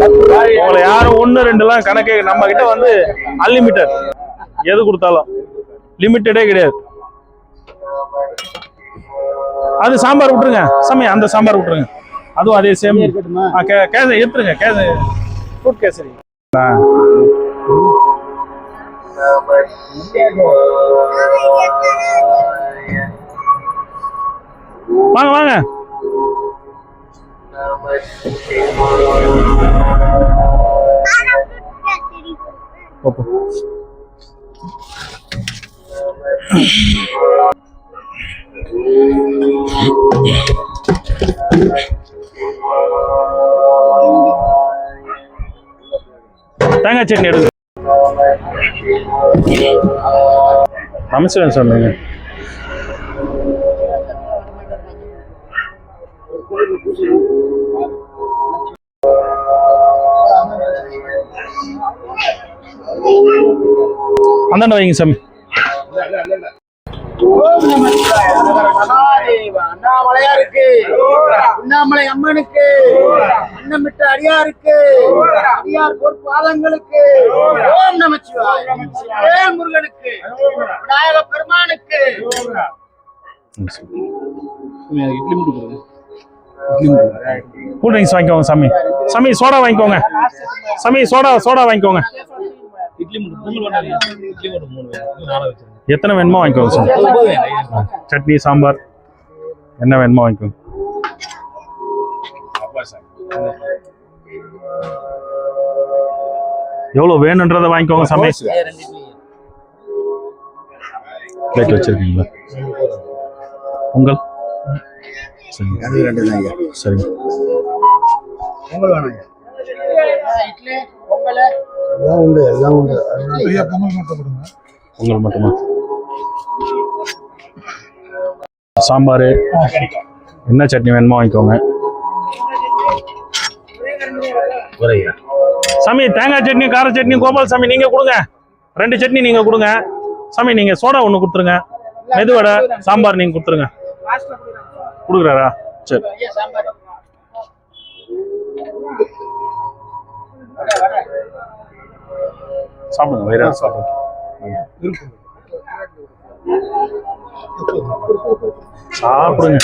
உங்களை யாரும் ஒன்று ரெண்டுலாம் கணக்கே நம்ம கிட்ட வந்து அன்லிமிட்டட் எது கொடுத்தாலும். லிமிட்டடே கிடையாது. அது சாம்பார் விட்டுருங்க. சமயம் அந்த சாம்பார் விட்டுருங்க. அதுவும் அதே சேம் கேச எடுத்துருங்க கேச ஃப்ரூட் கேசரி. வாங்க வாங்க. போ. தேங்காய் சட்னி எடுங்க சொன்னீங்க அந்தாண்ட வைங்க சாமி. அண்ணாமலையாருக்கு அண்ணாமலை அம்மனுக்கு அன்னமிட்ட அடியாருக்கு அடியார் பொற்பாதங்களுக்கு ஓம் நமச்சிவாய். முருகனுக்கு விநாயக பெருமானுக்கு. கூல் ட்ரிங்க்ஸ் வாங்கிக்கோங்க சாமி. சாமி சோடா வாங்கிக்கோங்க. சாமி சோடா சோடா வாங்கிக்கோங்க. பொங்கல் எத்தனை வேணுமோ வாங்கிக்கோங்க சாமி. சட்னி சாம்பார். என்ன வேணுமோ வாங்கிக்கோங்க. எவ்வளோ வேணுன்றதை வாங்கிக்கோங்க சாமி. பிளேட் வச்சிருக்கீங்களா? உங்கள் சரிங்க. சரிங்க. இட்லி பொங்கல் மட்டுமா சாம்பார். என்ன சட்னி வேணுமோ வாங்கிக்கோங்க. சாமி தேங்காய் சட்னி கார சட்னி கோபால் சாமி நீங்க கொடுங்க. ரெண்டு சட்னி நீங்க கொடுங்க. சாமி நீங்க சோடா ஒன்று கொடுத்துருங்க. மெதுவடை சாம்பார் நீங்க கொடுத்துருங்க. கொடுக்குறாரா? சரி. சாப்பிடுங்க வயிறா சாப்பிடுங்க சாப்பிடுங்க.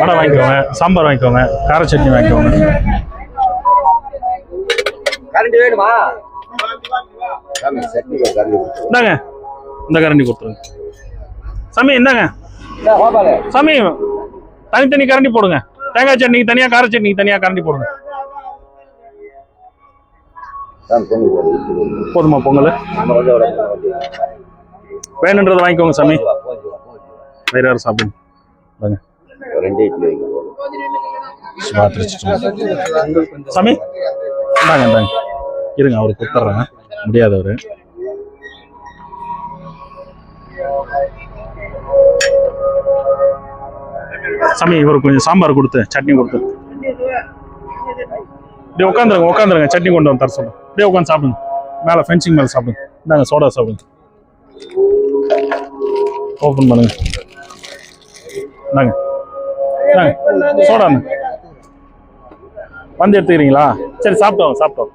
வடை வாங்கிக்கோங்க சாம்பார் வாங்கிக்கோங்க கார சட்னி வாங்கிக்கோங்க. கரண்ட் வேணுமா? இந்தாங்க. இந்த கரண்டி கொடுத்துருங்க. சாமி இந்தாங்க. சாமி தனித்தனி கரண்டி போடுங்க. தேங்காய் சட்னி தனியா கார சட்னி தனியா கரண்டி போடுங்க. போதுமா பொங்கல்? வேணுன்றதை வாங்கிக்கோங்க சாமி. வேற யாரும் சாப்பிடுங்க சாமி இந்தாங்க இந்தாங்க. இருங்க அவருக்கு கொடுத்துட்றேன் முடியாதவர். சாமி இவருக்கு கொஞ்சம் சாம்பார் கொடுத்து சட்னி கொடுத்து. இப்படியே உட்காந்துருங்க உட்காந்துருங்க சட்னி கொண்டு வந்து தர சொல்லுங்க இப்படியே உட்காந்து சாப்பிடுங்க. மேலே ஃபென்சிங் மேலே சாப்பிடுங்க. இந்தாங்க சோடா சாப்பிடுங்க. ஓப்பன் பண்ணுங்க. இந்தாங்க. இந்தாங்க சோடா வந்து எடுத்துக்கிறீங்களா? சரி சாப்பிட்டோம் சாப்பிட்டோம்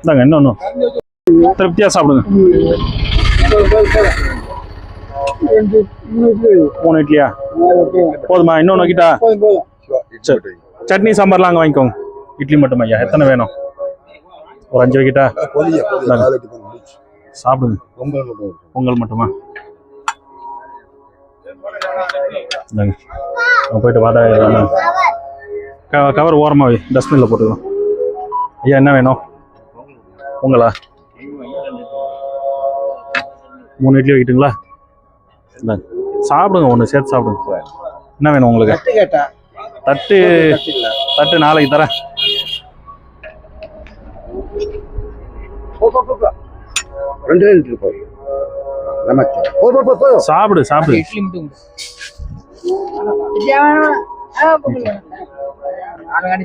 இந்தாங்க இன்னொன்று திருப்தியாக சாப்பிடுங்க. மூணு இட்லியா? போதுமா இன்னொன்று வைக்கிட்டா சட்னி சாம்பார்லாம் அங்கே வாங்கிக்கோங்க. இட்லி மட்டும் ஐயா எத்தனை வேணும்? ஒரு அஞ்சு வைக்கிட்டா? சாப்பிடுங்க. பொங்கல் மட்டுமா? போயிட்டு வாடா க கவர் ஓரமாக டஸ்ட்பினில் போட்டுக்கலாம். ஐயா என்ன வேணும்? பொங்கலா மூணு இட்லி வைக்கிட்டுங்களா? சாப்பிடுங்க ஒன்று சேர்த்து சாப்பிடுங்க. என்ன வேணும் உங்களுக்கு? தட்டு தட்டு நாளைக்கு தரேன். ரெண்டு லிட்டர் போய். சாப்பிடு சாப்பிடு.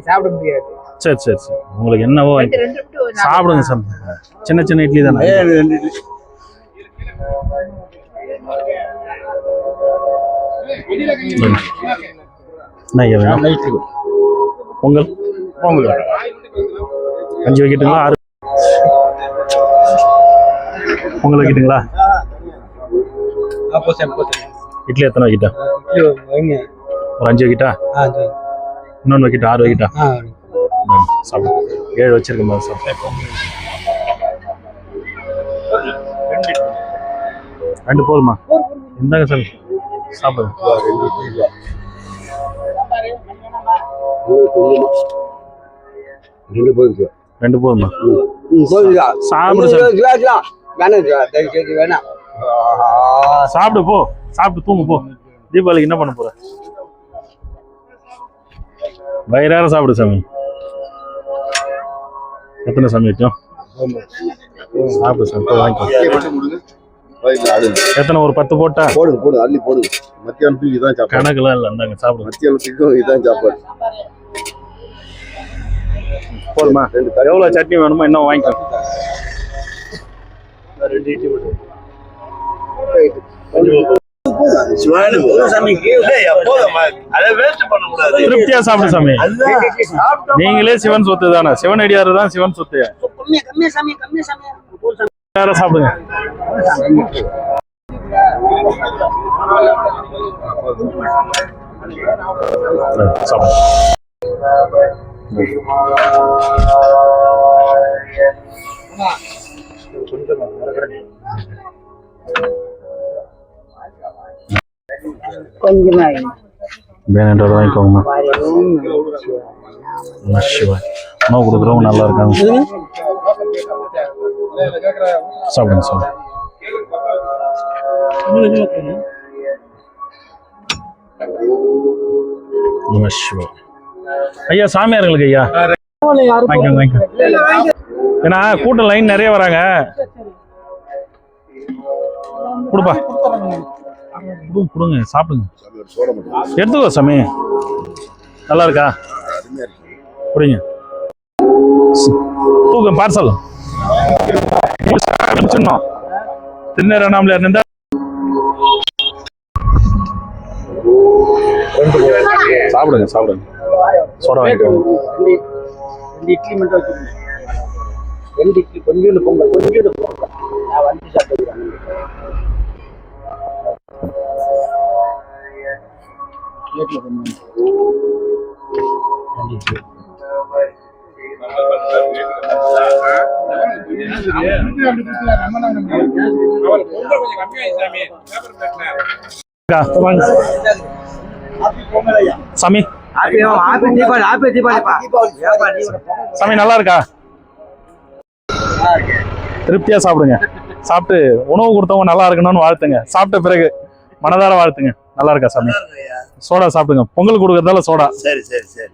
சாப்பிட முடியாது. சரி சரி சரி. உங்களுக்கு என்னவோ சாப்பிடுங்க சார் சின்ன சின்ன இட்லி தானே? பொங்கல்? பொங்கல். அஞ்சு வைக்கட்டுங்களா? ஆறு பொங்கல் வைக்கட்டுங்களா? இட்லி எத்தனை வைக்கிட்டா? ஒரு அஞ்சு வைக்கிட்டா? இன்னொன்று வைக்கிட்டா? ஆறு வைக்கிட்டா? சாப்பிடு. ஏழு வச்சிருக்கேன் பாரு, சாப்பிடு ரெண்டு போதுமா? இந்தாங்க சார் சாப்பிடுங்க ரெண்டு போதும்? ரெண்டு போதுமா? சாப்பிடு வேணாம். சாப்பிடு போ. சாப்பிட்டு தூங்கு போ. தீபாவளிக்கு என்ன பண்ண போற? வயிறார சாப்பிடு சாமி. எத்தனை சாமி வச்சோம் சாப்பிடு போய் வாங்கிக்கோ எத்தனை ஒரு பத்து போட்டா? போடுங்க போடுங்க அள்ளி போடுங்க. மத்தியானத்துக்கு இதான் சாப்பாடு கணக்குலாம் இல்லை இந்தாங்க சாப்பிடுங்க மத்தியானத்துக்கும் இதான் சாப்பாடு போதுமா எவ்வளோ சட்னி வேணுமோ இன்னும் வாங்கிக்கோ. திருப்தியா சாப்பிடு சாமி. நீங்களே சிவன் சொத்து தானே. சிவன் அடியாரு தான் சிவன் சொத்து. யார சாப்பிடுங்க. சாப்பிடுங்க கொஞ்சமா வேணுன்றது வாங்கிக்கோங்கம்மா சிவாய் உணவு கொடுக்குறவங்க நல்லா இருக்காங்க. சாப்பிடுங்க சாப்பிடுங்க. ஐயா சாமியாருங்களுக்கு ஐயா. ஏன்னா கூட்டம் லைன் நிறைய வராங்க. கொடுப்பா. கொடுங்க கொடுங்க சாப்பிடுங்க. எடுத்துக்கோ சாமி. நல்லா இருக்கா? புரியுங்க தூக்கம் பார்சல் முடிச்சிடணும் திருநேராமல இருந்தா சாப்பிடுங்க சாப்பிடுங்க. சோடா வாங்கிக்கோங்க. இட்லி மட்டும் வச்சுருக்கேன் ரெண்டு இட்லி கொஞ்சோண்டு பொங்கல் கொஞ்சோண்டு பொங்கல். நான் வந்து சாப்பிட்டுக்கிறேன். சாமி. சாமி நல்லா இருக்கா? திருப்தியா சாப்பிடுங்க. சாப்பிட்டு உணவு கொடுத்தவங்க நல்லா இருக்கணும்னு வாழ்த்துங்க. சாப்பிட்ட பிறகு மனதார வாழ்த்துங்க. நல்லா இருக்கா சாமி? சோடா சாப்பிடுங்க. பொங்கல் கொடுக்கறதால சோடா. சரி சரி சரி.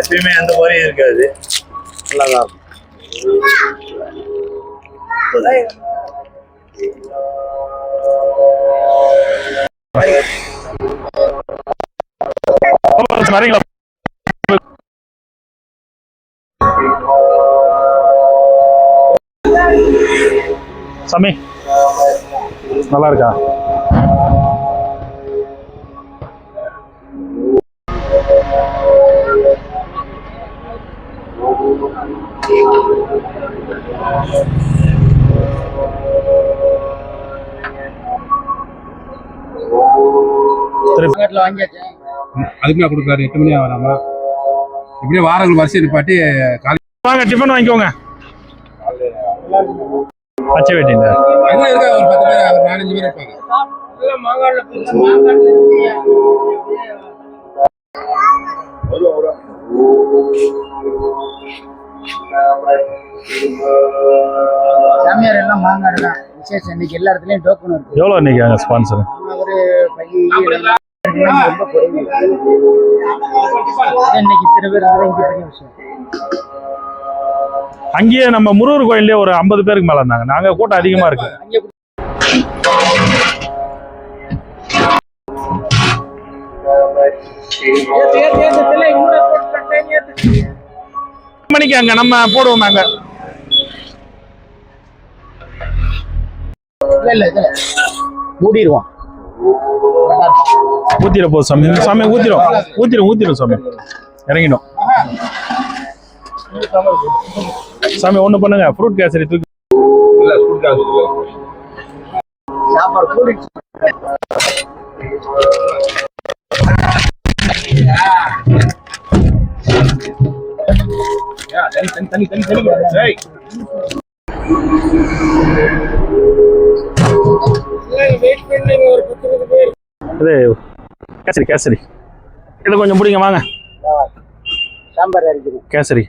எப்பயுமே எந்த குறையும் இருக்காது. இருக்கும். வரீங்களா சாமி. நல்லா இருக்கா அதுக்குமே கொடுக்குறாரு. எட்டு மணி ஆகலாமா இப்படியே வாரங்கள் வரிசை நிப்பாட்டி வாங்க டிஃபன் வாங்கிக்கோங்க. பச்சை வேட்டிங்க அங்கே இருக்கா? ஒரு பத்து பேர் ஒரு நாலஞ்சு பேர் இருப்பாங்க. சாமியார் எல்லாம் மாங்காடு தான் விசேஷம். இன்னைக்கு எல்லா இடத்துலயும் டோக்கன் இருக்கு. எவ்வளோ இன்னைக்கு அங்கே ஸ்பான்சர் ஒரு இன்னைக்கு இத்தனை பேர் இருந்தாலும் இங்க பெரிய விஷயம் அங்கேயே நம்ம முருகர் கோயிலே ஒரு ஐம்பது பேருக்கு மேல இருந்தாங்க. நாங்க கூட்டம் அதிகமா இருக்கு. மணிக்கு அங்க நம்ம போடுவோம் அங்க. மூடிடுவோம் ஊத்திர போ சாமி. சாமி ஊத்திரும். ஊத்திரும் ஊத்திரும் சாமி. இறங்கிடும். சாமி ஒண்ணு பண்ணுங்க. ஃப்ரூட் கேசரி தூக்கி சாப்பாடு கூடிடுச்சு இது கேசரி கேசரி. இதை கொஞ்சம் பிடிங்க வாங்க. கேசரி.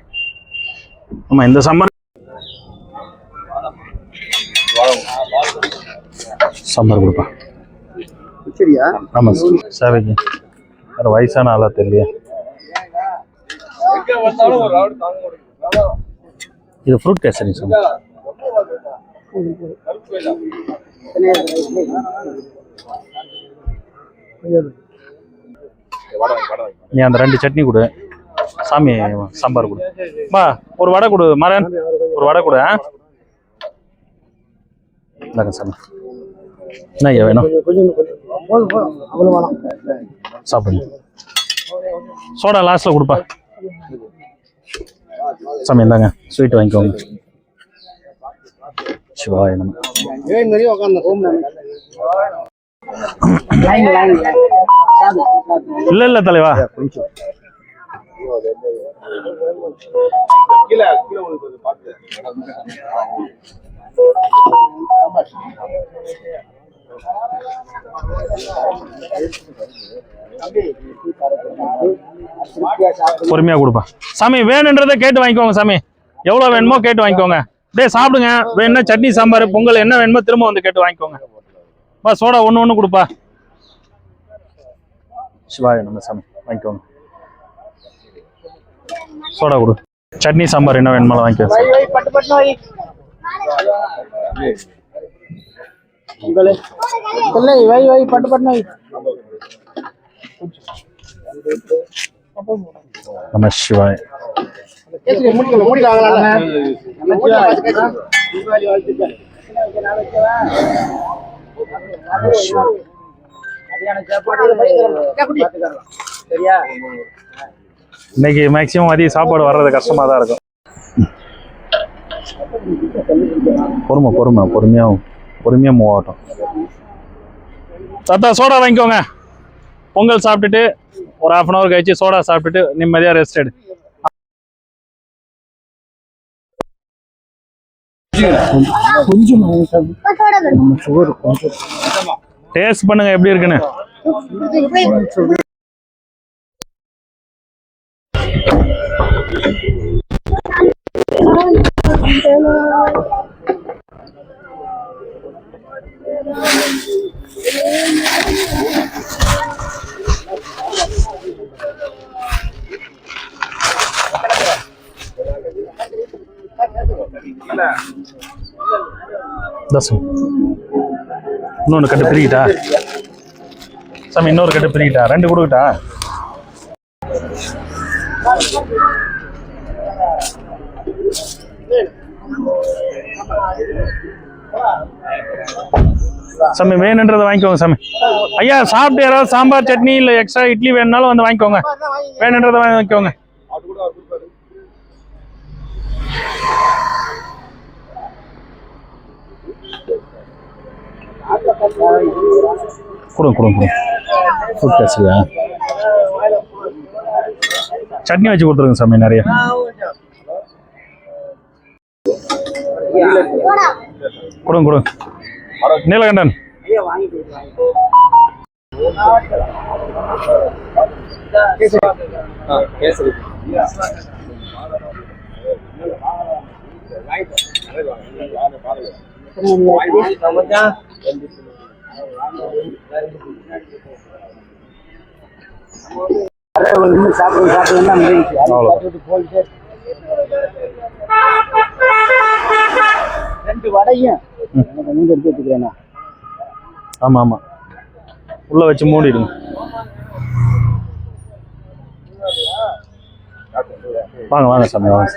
ஆமா இந்த சாம்பார் சாம்பார் கொடுப்பா. சரியா? ஆமா சேவைக்கு வேற வயசான ஆளா தெரியலையே. இது ஃப்ரூட் கேசரி சார் நீ அந்த ரெண்டு சட்னி கொடு. சாமி சாம்பார் கொடு. பா ஒரு வடை கொடு மரன் ஒரு வடை கொடு ஆ? இந்தாங்க சாமி. என்ன ஐயா வேணும்? சாப்பிடுங்க சோடா லாஸ்ட்ல கொடுப்பா. சாமி இந்தாங்க. ஸ்வீட் வாங்கிக்கோங்க. சிவாய நம்ம ஏழு மணி உட்காந்து தலைவா பொறுமையா கொடுப்பா. சாமி வேணுன்றதை கேட்டு வாங்கிக்கோங்க சாமி. எவ்வளவு வேணுமோ கேட்டு வாங்கிக்கோங்க. டேய் சாப்பிடுங்க. வேணும்னா சட்னி சாம்பார் பொங்கல் என்ன வேணுமோ திரும்ப வந்து கேட்டு வாங்கிக்கோங்க. பா சோடா ஒண்ணு ஒண்ணு கொடுப்பா. சிவாய நம்ம சாமி வாங்கிக்கோங்க. சோடா கொடு. சட்னி சாம்பார் என்ன வேணுமோ வாங்கிக்கோ. நம்ம சிவாய. சரியா? இன்னைக்கு மேக்சிமம் மதிய சாப்பாடு வர்றது கஷ்டமா தான் இருக்கும். பொறுமை பொறுமை பொறுமையா பொறுமையா மூவ் ஆகட்டும். தாத்தா சோடா வாங்கிக்கோங்க. பொங்கல் சாப்பிட்டுட்டு ஒரு ஹாஃப் அன் ஹவர் கழிச்சு சோடா சாப்பிட்டுட்டு நிம்மதியா ரெஸ்ட் எடு. கொஞ்சம் டேஸ்ட் பண்ணுங்க எப்படி இருக்குன்னு. தசம் இன்னொன்று கட்டு பிரிக்கிட்டா? சாமி இன்னொரு கட்டு பிரிக்கிட்டா? ரெண்டு கொடுக்கட்டா? சாமி வேணுன்றதை வாங்கிக்கோங்க சாமி. ஐயா சாப்பிட்டு யாராவது சாம்பார் சட்னி இல்லை எக்ஸ்ட்ரா இட்லி வேணுனாலும் வந்து வாங்கிக்கோங்க. வேணுன்றதை வாங்கிக்கோங்க. கொடுங்க கொடுங்க கொடுங்க ஃபுட் சட்னி வச்சு கொடுத்துருங்க சாமி நிறைய. கொடுங்க கொடுங்க நீலகண்டன். சாப்பிடுங்க. சாப்பிட்டுட்டு போயிட்டு. ரெண்டு வடையும். கொஞ்சம் எடுத்து வச்சுக்கிறேண்ணா. ஆமா ஆமா. உள்ள வச்சு மூடிடுங்க. வாங்க வாங்க சாமி வாங்க.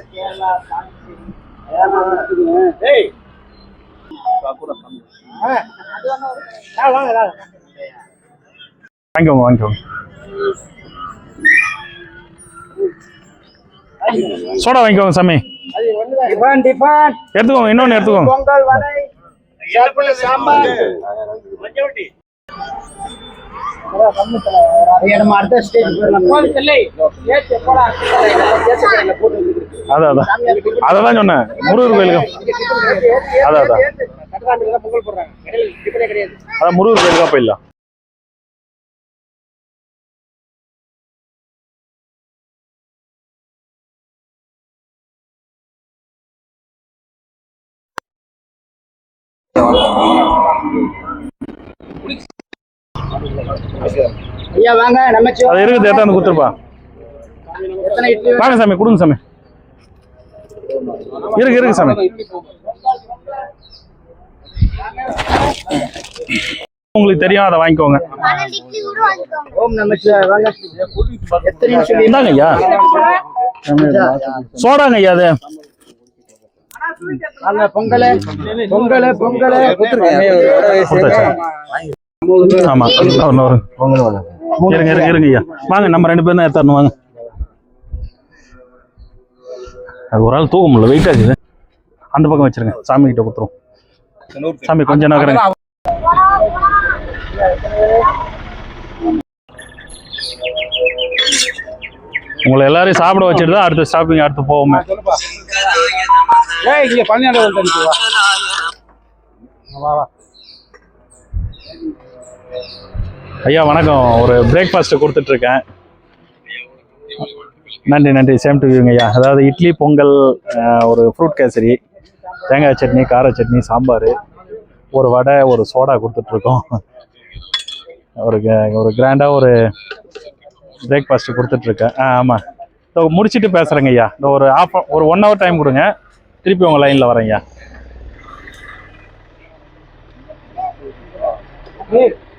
வாங்கிக்கோங்க வாங்கிக்கோங்க சோடா வாங்கிக்கோங்க சாமி. எடுத்துக்கோங்க இன்னொன்று எடுத்துக்கோங்க. பொங்கல் வடை சட்னி சாம்பார். அடுத்த ஸ்டேஜ் போட்டு அதான் அதான். அதை தான் சொன்னேன். முருகர் கோயிலுக்கு. அதான் அதான். அதான் முருகர் கோயிலுக்கா போயிடலாம். ஐயா வாங்க நமச்சு அது இருக்குது எத்தாந்து கொடுத்துருப்பா. வாங்க சாமி கொடுங்க சாமி. இருக்கு இருக்கு சாமி. உங்களுக்கு தெரியும் அதை வாங்கிக்கோங்க. இந்தாங்க ஐயா. சோடாங்க ஐயா அது. பொங்கல். பொங்கல் பொங்கல்? ஆமா இருங்க இருங்க இருங்க ஐயா. வாங்க நம்ம ரெண்டு பேரும் தான் எடுத்தாரணும் வாங்க. அது ஒரு ஆள் தூக்க முடியல வெயிட் ஆகுது. அந்த பக்கம் வச்சிருங்க. சாமி கிட்ட கொடுத்துரும் சாமி கொஞ்சம் நகருங்க. உங்களை எல்லாரையும் சாப்பிட வச்சுட்டு தான் அடுத்த ஸ்டாப்பிங் அடுத்து போவோமே. இங்க ஐயா வணக்கம். ஒரு பிரேக்ஃபாஸ்ட் கொடுத்துட்டு இருக்கேன் நன்றி நன்றி. சேம் டு வியூங்க ஐயா. அதாவது இட்லி பொங்கல் ஒரு ஃப்ரூட் கேசரி தேங்காய் சட்னி கார சட்னி சாம்பார் ஒரு வடை ஒரு சோடா கொடுத்துட்ருக்கோம். ஒரு ஒரு கிராண்டாக ஒரு பிரேக்ஃபாஸ்ட் கொடுத்துட்ருக்கேன். ஆ ஆமாம் ஸோ முடிச்சுட்டு பேசுகிறேங்க ஐயா. இந்த ஒரு ஆஃப் ஒரு ஒன் ஹவர் டைம் கொடுங்க. திருப்பி உங்கள் லைனில் வரேன் ஐயா.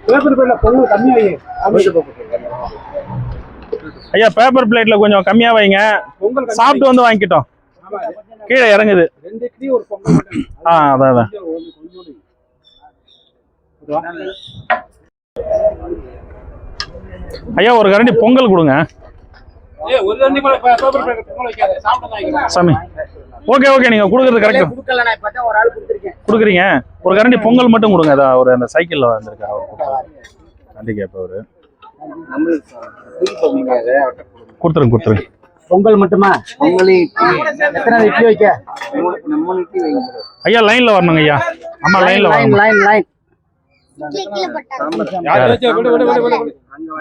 பேப்பர் ஐயா பேப்பர் பிளேட்டில் கொஞ்சம் கம்மியாக வைங்க. சாப்பிட்டு வந்து வாங்கிக்கிட்டோம். கீழே இறங்குது. ஆ அதான் அதான் கொஞ்சம் ஒண்ணு, கொஞ்சோண்டு. இது வா. ஐயா ஒரு கரண்டி பொங்கல் கொடுங்க. சாமி. ஓகே ஓகே நீங்க கொடுக்குறது கரெக்ட் கொடுக்குறீங்க. ஒரு கரண்டி பொங்கல் மட்டும் கொடுங்க. அதான் ஒரு அந்த சைக்கிள்ல அவர். கொடுத்தாரு. நன்றி கேட்பவர் கொடுத்துருங்க கொடுத்துருங்க. பொங்கல் மட்டுமா? ஐயா லைன்ல வரணுங்க ஐயா. அம்மா லைன்ல லைன் வரணும். லைன் லைன்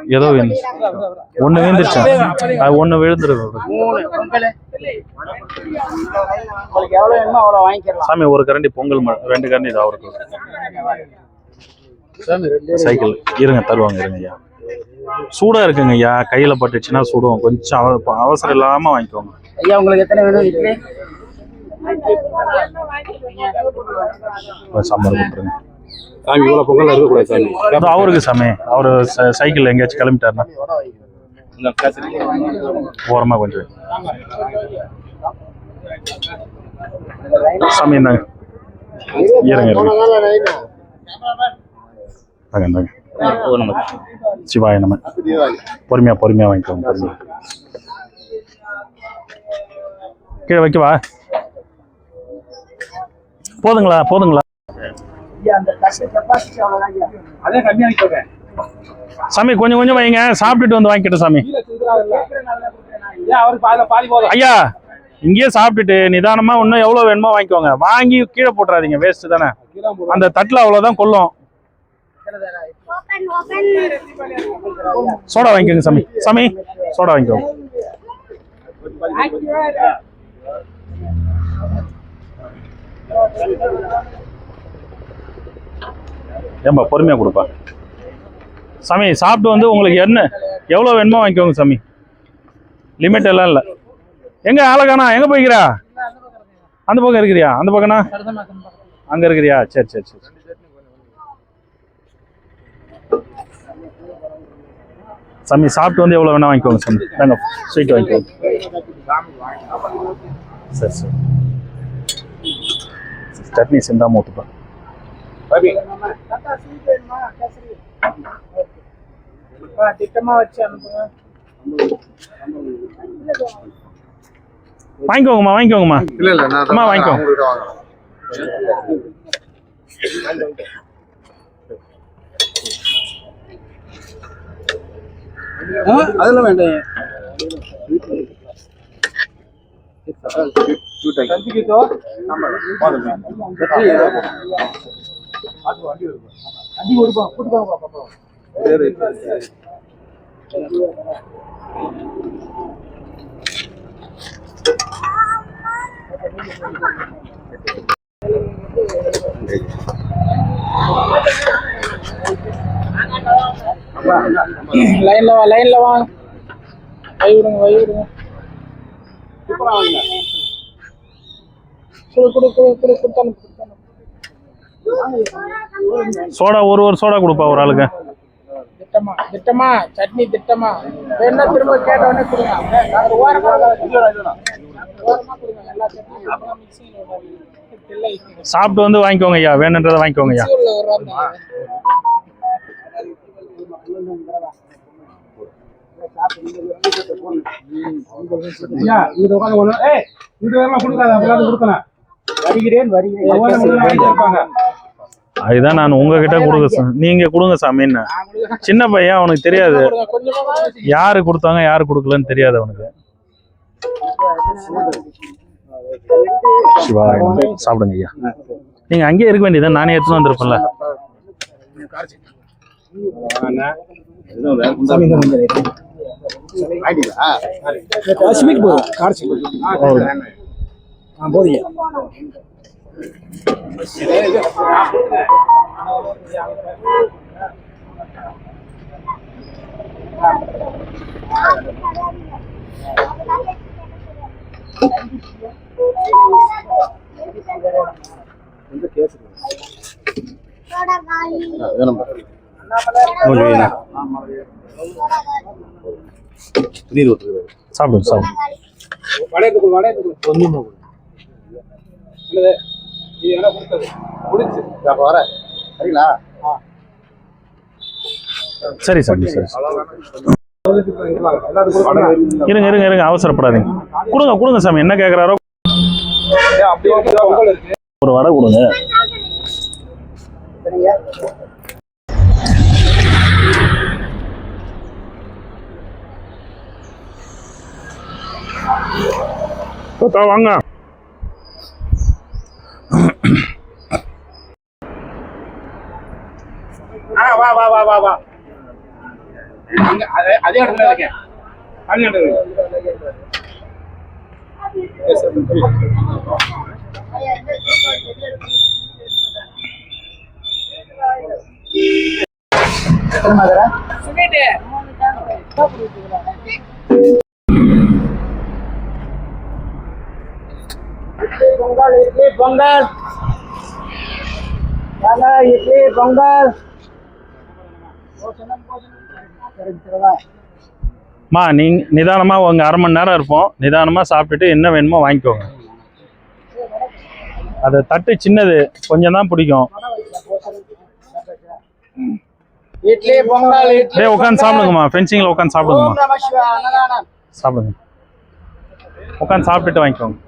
ஏதோ ஒண்ணு விழுந்துருச்சா. அது ஒண்ணு விழுந்துருக்கு மூணு பொங்கல். உங்களுக்கு எவ்வளவு வேணுமோ அவ்வளவு வாங்கிக்கலாம். சாமி ஒரு கரண்டி பொங்கல் ரெண்டு கரண்டி இது அவருக்கு. சைக்கிள். இருங்க தருவாங்க இருங்க ஐயா. சூடா இருக்குங்க ஐயா. கையில பட்டுச்சுன்னா சுடும் கொஞ்சம் அவ- அவசரம் இல்லாம வாங்கிக்கோங்க. ஐயா உங்களுக்கு எத்தனை வேணும் இட்லி? சாம்பார் கொடுத்துருங்க. சாமி இவ்வளவு பொங்கல் இருக்கக்கூடாது சாமி. அது அவருக்கு சாமி. அவரு ச- சைக்கிள் எங்கேயாச்சும் கிளம்பிட்டாருன்னா இந்த ஓரமா கொஞ்சம் சாமி இந்தாங்க. இறங்க இறங்க தாங்க இந்தாங்க. சிவாய நம்ம பொறுமையா பொறுமையா வாங்கிக்கோங்க பொறுமையா. கீழே வைக்கவா? போதுங்களா போதுங்களா? சாமி கொஞ்சம் கொஞ்சம் வைங்க. சாப்பிட்டுட்டு வந்து வாங்கிக்கிட்டோம் சாமி. ஐயா இங்கேயே சாப்பிட்டுட்டு நிதானமா இன்னும் எவ்வளவு வேணுமோ வாங்கிக்கோங்க. வாங்கி கீழே போட்டுறாதீங்க வேஸ்ட் தானே. அந்த தட்டுல அவ்வளவுதான் கொல்லும். ஓபன் ஓபன் சோடா வாங்கிக்கோங்க சாமி. சாமி சோடா வாங்கிக்கோங்க. ஏம்பா பொறுமையாக கொடுப்பா. சாமி சாப்பிட்டு வந்து உங்களுக்கு என்ன எவ்வளோ வேணுமோ வாங்கிக்கோங்க சாமி. லிமிட் எல்லாம் இல்லை. எங்கே ஆளகானா எங்கே போய்க்கிறா? அந்த பக்கம் இருக்கிறியா? அந்த பக்கம்னா? அங்கே இருக்கிறியா? சரி சரி சரி. சாமி சாப்பிட்டு வந்து எவ்வளோ வேணா வாங்கிக்கோங்க சாமி. தாங்க ஸ்வீட் வாங்கிக்கோங்க. சரி சரி. சட்னி செஞ்சால் ஊற்றுப்பா திட்டமா வச்சு அனுப்புங்க. வாங்கிக்கோங்கம்மா வாங்கிக்கோங்கம்மா. இல்ல இல்ல நான் அம்மா, வாங்கிக்கோ. அதெல்லாம் வேண்டாம். அடி கொடுப்போம் கூட்டு போங்க பாப்பா லைன்ல வா லைன்ல வா. கை விடுங்க கை விடுங்க. குடு குடு குடு குடு கொடுத்தானு கொடுத்தானு சோடா ஒரு ஒரு சோடா கொடுப்பா ஒரு ஆளுக்கு. திட்டமா திட்டமா சட்னி திட்டமா. என்ன திரும்ப கேட்ட உடனே கொடுங்க சாப்பிட்டு வந்து வாங்கிக்கோங்க ஐயா வேணுன்றதை வாங்கிக்கோங்க ஐயா. வேலை கொடுக்காத கொடுக்கணும் வருகிறேன் வருகிறேன். அதுதான் நான் உங்ககிட்ட கொடுக்க. நீங்க கொடுங்க சாமின்னு சின்ன பையன் அவனுக்கு தெரியாது. யாரு கொடுத்தாங்க யாரு கொடுக்கலன்னு தெரியாது அவனுக்கு. சிவா சாப்பிடுங்க ஐயா. நீங்க அங்கேயே இருக்க வேண்டியது நானே எடுத்துட்டு வந்திருப்பேன்ல. காஷ்மீர் போதும். போதிய நீர் ஊற்றுகிறது சாப்பிடுங்க சாப்பிடுங்க வளையத்துக்குள் வளையத்துக்குள் ஒன்றும் கொடுத்தது முடிச்சு அப்ப சரிங்களா? சரி சாமி சரி இருங்க இருங்க இருங்க. அவசரப்படாதீங்க. கொடுங்க கொடுங்க சாமி. என்ன கேட்குறாரோ ஒரு வடை கொடுங்க. வாங்க. வா வா வா வா வா. அங்க அதே இடத்துல இருக்கேன். பொங்கல் இட்லி பொங்கல் இட்லி பொங்கல் மா நீங்க நிதானமா உங்க அரை மணி நேரம் இருப்போம். நிதானமா சாப்பிட்டுட்டு என்ன வேணுமோ வாங்கிக்கோங்க. அது தட்டு சின்னது. கொஞ்சம் தான் பிடிக்கும். இட்லி பொங்கல் இட்லி உட்காந்து சாப்பிடுங்கம்மா. ஃபென்சிங்கில் உட்காந்து சாப்பிடுங்கம்மா. சாப்பிடுங்க. உட்காந்து சாப்பிட்டுட்டு வாங்கிக்கோங்க.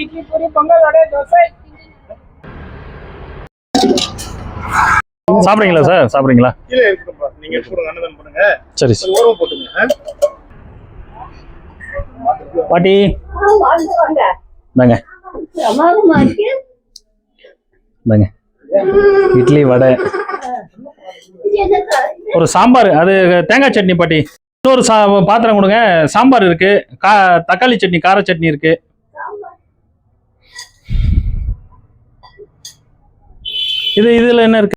இட்லி பூரி பொங்கல் வடை தோசை சாப்பிட்றீங்களா சார்? சாப்பிட்றீங்களா? கீழே இருக்குப்பா நீங்க அன்னதானம் பண்ணுங்க சரி. சரி ஓரம் போட்டுங்க. பாட்டி. இந்தாங்க. இந்தாங்க. இட்லி வடை. ஒரு சாம்பார் அது தேங்காய் சட்னி பாட்டி. இன்னொரு சா பாத்திரம் கொடுங்க. சாம்பார் இருக்கு. கா தக்காளி சட்னி கார சட்னி இருக்கு. இது இதுல என்ன இருக்கு?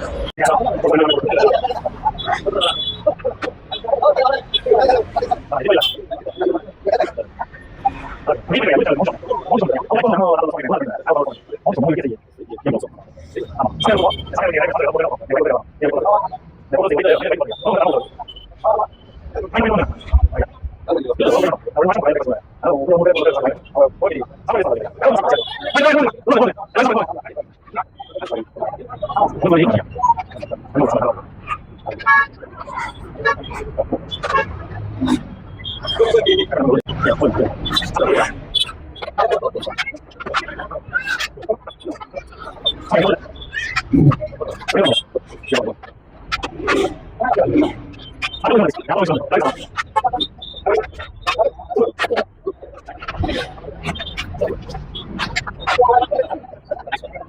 哎呀！哈哈哈！对了。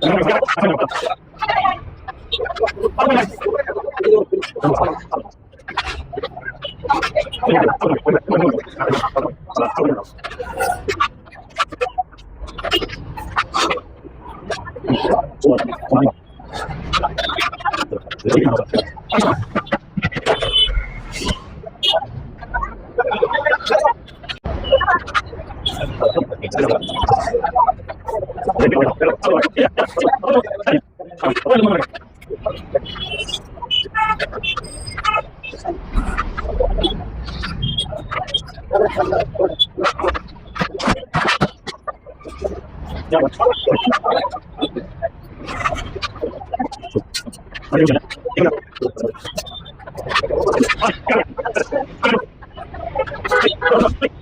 どうも。Yeah.